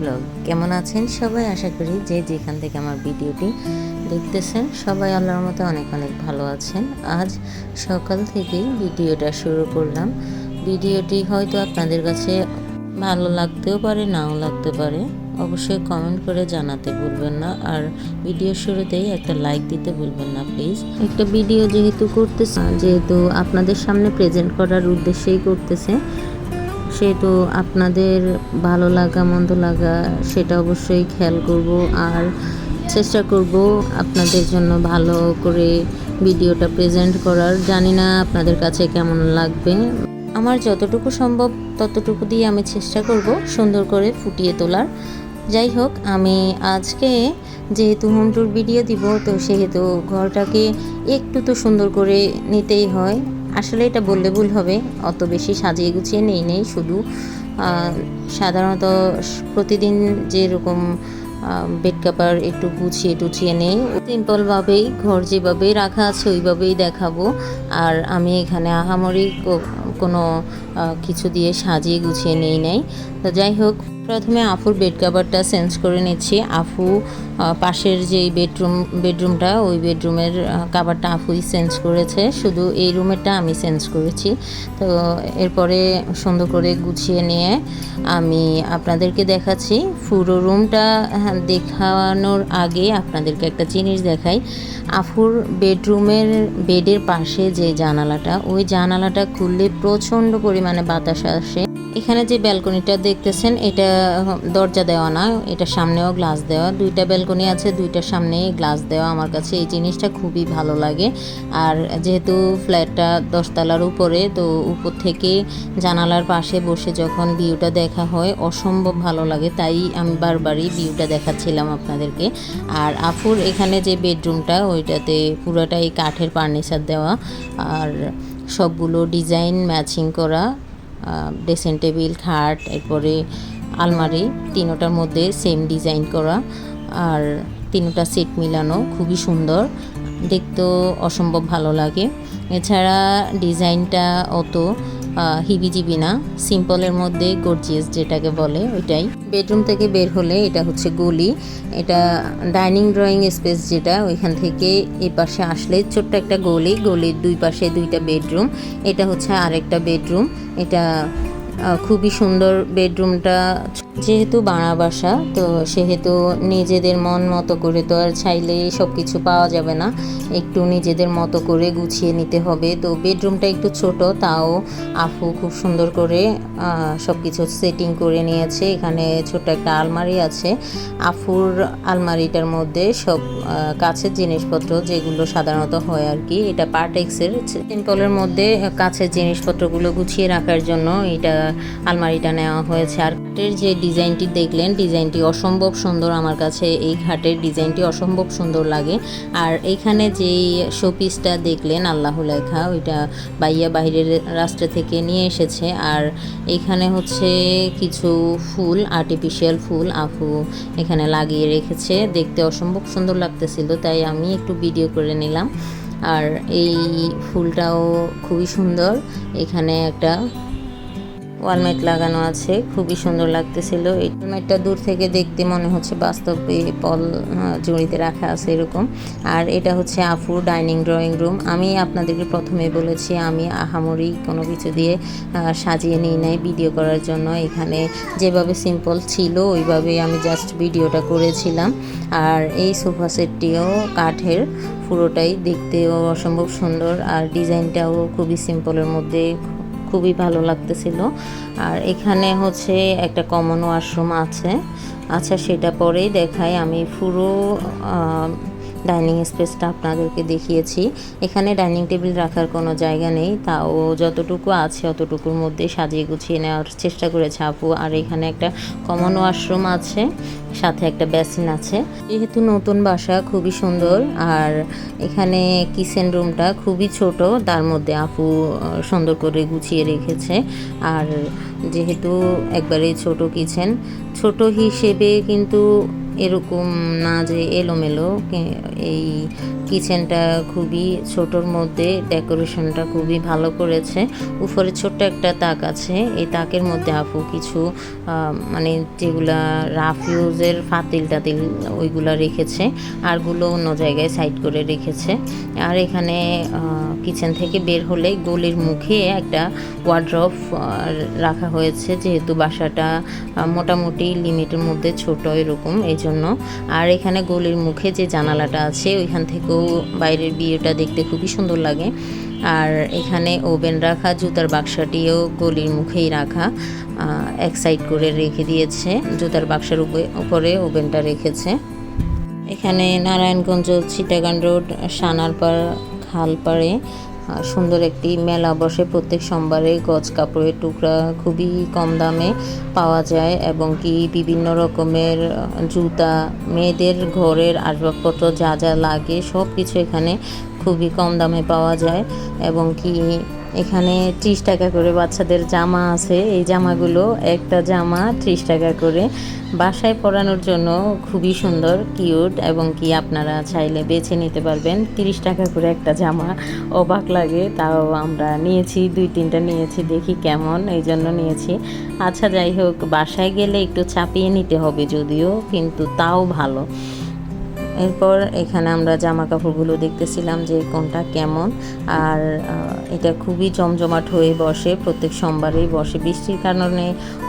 Blog. কেমন আছেন সবাই? আশা করি যে যেখান থেকে আমার ভিডিওটি দেখতেছেন, সবাই আল্লাহর মতো অনেক অনেক ভালো আছেন। আজ সকাল থেকেই ভিডিওটা শুরু করলাম। ভিডিওটি হয়তো আপনাদের কাছে ভালো লাগতেও পারে, নাও লাগতে পারে। অবশ্যই কমেন্ট করে জানাতে ভুলবেন না। আর ভিডিও শুরুতেই একটা লাইক দিতে ভুলবেন না প্লিজ একটা ভিডিও যেহেতু করতেছে, যেহেতু আপনাদের সামনে প্রেজেন্ট করার উদ্দেশ্যেই করতেছে সেহেতু আপনাদের ভালো লাগা, মন্দ লাগা, সেটা অবশ্যই খেয়াল করব আর চেষ্টা করব আপনাদের জন্য ভালো করে ভিডিওটা প্রেজেন্ট করার। জানি না আপনাদের কাছে কেমন লাগবে। আমার যতটুকু সম্ভব ততটুকু দিয়ে আমি চেষ্টা করব সুন্দর করে ফুটিয়ে তোলার। যাই হোক, আমি আজকে যেহেতু হোম ট্যুর ভিডিও দিব, তো সেহেতু ঘরটাকে একটু তো সুন্দর করে নিতেই হয়। আসলে এটা বললে ভুল হবে। অত বেশি সাজিয়ে গুছিয়ে নেই নেই। শুধু সাধারণত প্রতিদিন যেরকম বেড কাভার একটু গুছিয়ে টুছিয়ে নেই। সিম্পলভাবেই ঘর যেভাবে রাখা আছে ওইভাবেই দেখাবো। আর আমি এখানে আহামরি কোনো কিছু দিয়ে সাজিয়ে গুছিয়ে নেই, নাই। তো যাই হোক প্রথমে আফুর বেড কাভারটা চেঞ্জ করে নিচ্ছি। আফু পাশের যে বেডরুম বেডরুমটা ওই বেডরুমের কাভারটা আফুই চেঞ্জ করেছে। শুধু এই রুমেরটা আমি চেঞ্জ করেছি। তো এরপরে সুন্দর করে গুছিয়ে নিয়ে আমি আপনাদেরকে দেখাচ্ছি। পুরো রুমটা হ্যাঁ, দেখানোর আগে আপনাদেরকে একটা জিনিস দেখাই। আফুর বেডরুমের বেডের পাশে যে জানালাটা ওই জানালাটা খুললে প্রচণ্ড পরিমাণে বাতাস আসে। এখানে যে ব্যালকনিটা দেখতেছেন, এটা দরজা দেওয়া না, এটা সামনেও গ্লাস দেওয়া। দুইটা ব্যালকনি আছে দুইটার সামনেই গ্লাস দেওয়া আমার কাছে। এই জিনিসটা খুবই ভালো লাগে। আর যেহেতু ফ্ল্যাটটা দশতলার উপরে, তো উপর থেকে জানালার পাশে বসে যখন ভিউটা দেখা হয়, অসম্ভব ভালো লাগে। তাই আমি বারবারই ভিউটা দেখাচ্ছিলাম আপনাদেরকে। আর আফুর এখানে যে বেডরুমটা, ওইটাতে পুরোটাই কাঠের ফার্নিচার দেওয়া। আর সবগুলো ডিজাইন ম্যাচিং করা। ড্রেসিং টেবিল খাট, এরপরে আলমারি, তিনোটার মধ্যে সেম ডিজাইন করা। আর তিনোটা সেট মিলানো, খুবই সুন্দর। দেখতেও অসম্ভব ভালো লাগে। এছাড়া ডিজাইনটা অত হিবিজিবি না সিম্পলের মধ্যে গর্জিয়াস যেটাকে বলে ওইটাই। বেডরুম থেকে বের হলে এটা হচ্ছে গলি। এটা ডাইনিং ড্রয়িং স্পেস যেটা, ওইখান থেকে এ পাশে আসলে ছোট্ট একটা গলি, গলির দুই পাশে দুইটা বেডরুম। এটা হচ্ছে আরেকটা বেডরুম। এটা খুবই সুন্দর বেডরুমটা। যেহেতু বাড়া বাসা তো সেহেতু নিজেদের মন মতো করে তো আর চাইলে সব কিছু পাওয়া যাবে না। একটু নিজেদের মতো করে গুছিয়ে নিতে হবে। তো বেডরুমটা একটু ছোট, তাও আফু খুব সুন্দর করে সব কিছু সেটিং করে নিয়েছে। এখানে ছোট একটা আলমারি আছে। আফুর আলমারিটার মধ্যে সব কাছের জিনিসপত্র যেগুলো সাধারণত হয় আর কি, এটা পার্টেক্সের সিম্পলের মধ্যে কাছের জিনিসপত্রগুলো গুছিয়ে রাখার জন্য এটা আলমারিটা নেওয়া হয়েছে। আর যে ডিজাইনটি দেখলেন, ডিজাইনটি অসম্ভব সুন্দর। আমার কাছে এই ঘাটের ডিজাইনটি অসম্ভব সুন্দর লাগে। আর এইখানে যেই শোপিসটা দেখলেন, আল্লাহ লেখা, ওইটা বাইয়া বাইরের রাষ্ট্র থেকে নিয়ে এসেছে। আর এখানে হচ্ছে কিছু ফুল আর্টিফিশিয়াল ফুল আফু এখানে লাগিয়ে রেখেছে। দেখতে অসম্ভব সুন্দর লাগতেছিল, তাই আমি একটু ভিডিও করে নিলাম। আর এই ফুলটাও খুবই সুন্দর। এখানে একটা ওয়ালমেট লাগানো আছে, খুবই সুন্দর লাগতেছিল। এই ওয়ালমেটটা দূর থেকে দেখতে মনে হচ্ছে বাস্তবে পল জড়িতে রাখা আছে এরকম। আর এটা হচ্ছে আফুর ডাইনিং ড্রয়িং রুম। আমি আপনাদেরকে প্রথমে বলেছি, আমি আহামরি কোনো কিছু দিয়ে সাজিয়ে নিই নাই ভিডিও করার জন্য। এখানে যেভাবে সিম্পল ছিল ওইভাবে আমি জাস্ট ভিডিওটা করেছিলাম। আর এই সোফা সেটটিও কাঠের, পুরোটাই দেখতেও অসম্ভব সুন্দর। আর ডিজাইনটাও খুবই সিম্পলের মধ্যে খুবই ভালো লাগতেছিল। আর এখানে হচ্ছে একটা কমন ওয়াশরুম আছে। আচ্ছা সেটা পরেই দেখাই। আমি পুরো ডাইনিং স্পেসটা আপনাদেরকে দেখিয়েছি। এখানে ডাইনিং টেবিল রাখার কোনো জায়গা নেই। তাও যতটুকু আছে অতটুকুর মধ্যে সাজিয়ে গুছিয়ে নেওয়ার চেষ্টা করেছে আপু। আর এখানে একটা কমন ওয়াশরুম আছে, সাথে একটা বেসিন আছে। যেহেতু নতুন বাসা, খুবই সুন্দর। আর এখানে কিচেন রুমটা খুবই ছোট, তার মধ্যে আপু সুন্দর করে গুছিয়ে রেখেছে। আর যেহেতু একবারে ছোট কিচেন ছোট হিসেবে কিন্তু এরকম না যে এলোমেলো এই কিচেনটা খুবই ছোটোর মধ্যে ডেকোরেশনটা খুবই ভালো করেছে। উপরে ছোট্ট একটা তাক আছে, এই তাকের মধ্যে আপু কিছু মানে যেগুলা রাফ ইউজের ফাতিল টাতিল ওইগুলা রেখেছে, আরগুলো অন্য জায়গায় সাইড করে রেখেছে। আর এখানে কিচেন থেকে বের হলে গলির মুখে একটা ওয়ার্ড্রফ রাখা হয়েছে, যেহেতু বাসাটা মোটামুটি লিমিটের মধ্যে ছোট এরকম, এই জন্য। আর এখানে গলির মুখে যে জানালাটা আছে, ওইখান থেকেও বাইরের বিয়েটা দেখতে খুবই সুন্দর লাগে। আর এখানে ওভেন রাখা, জুতার বাক্সটিও গলির মুখেই রাখা এক সাইড করে রেখে দিয়েছে। জুতার বাক্সের উপরে- ওভেনটা রেখেছে। এখানে নারায়ণগঞ্জ চিটাগান রোড, সানারপাড়, খালপাড়ে সুন্দর একটি মেলা বসে প্রত্যেক সোমবারে গজ কাপড়ের টুকরা খুবই কম দামে পাওয়া যায় এবং কি বিভিন্ন রকমের জুতা, মেয়েদের ঘরের আসবাবপত্র যা যা লাগে সব কিছু এখানে খুবই কম দামে পাওয়া যায় এবং কি এখানে ত্রিশ টাকা করে বাচ্চাদের জামা আছে। এই জামাগুলো একটা জামা ত্রিশ টাকা করে। বাসায় পরানোর জন্য খুবই সুন্দর, কিউট এবং কি আপনারা চাইলে বেছে নিতে পারবেন। তিরিশ টাকা করে একটা জামা। অবাক লাগে, তাও আমরা নিয়েছি, দুই তিনটা নিয়েছি, দেখি কেমন, এই জন্য নিয়েছি। আচ্ছা যাই হোক, বাসায় গেলে একটু চাপিয়ে নিতে হবে যদিও, কিন্তু তাও ভালো। এরপর এখানে আমরা জামা কাপড়গুলো দেখতেছিলাম যে কোনটা কেমন। আর এটা খুবই জমজমাট হয়ে বসে, প্রত্যেক সোমবারেই বসে। বৃষ্টির কারণে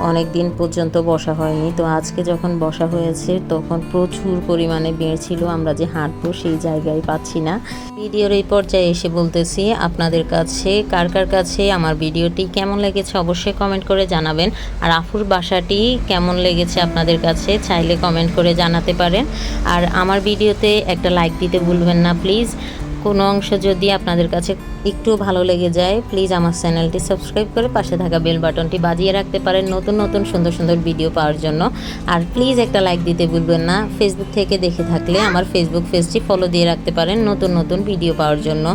অনেক দিন পর্যন্ত বসা হয়নি। তো আজকে যখন বসা হয়েছে, তখন প্রচুর পরিমাণে ভিড় ছিল। আমরা যে হাঁটবো সেই জায়গায় পাচ্ছি না। ভিডিওর এই পর্যায়ে এসে বলতেছি, আপনাদের কাছে কার কার কাছে আমার ভিডিওটি কেমন লেগেছে অবশ্যই কমেন্ট করে জানাবেন। আর আফুর বাসাটি কেমন লেগেছে আপনাদের কাছে চাইলে কমেন্ট করে জানাতে পারেন। আর আমার ভিডিওতে একটা লাইক দিতে ভুলবেন না, প্লিজ। কোনো অংশ যদি আপনাদের কাছে একটু ভালো লেগে যায় প্লিজ আমার চ্যানেলটি সাবস্ক্রাইব করে পাশে থাকা বেল বাটনটি বাজিয়ে রাখতে পারেন নতুন নতুন সুন্দর সুন্দর ভিডিও পাওয়ার জন্য। আর প্লিজ একটা লাইক দিতে ভুলবেন না ফেসবুক থেকে দেখে থাকলে আমার ফেসবুক পেজটি ফলো দিয়ে রাখতে পারেন নতুন নতুন ভিডিও পাওয়ার জন্য।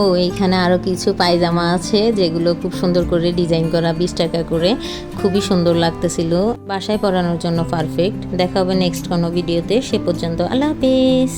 ও, এইখানে আরও কিছু পায়জামা আছে যেগুলো খুব সুন্দর করে ডিজাইন করা, বিশ টাকা করে। খুবই সুন্দর লাগতেছিল। বাসায় পরানোর জন্য পারফেক্ট দেখা হবে নেক্সট কোনো ভিডিওতে সে পর্যন্ত আল্লাহ হাফিজ।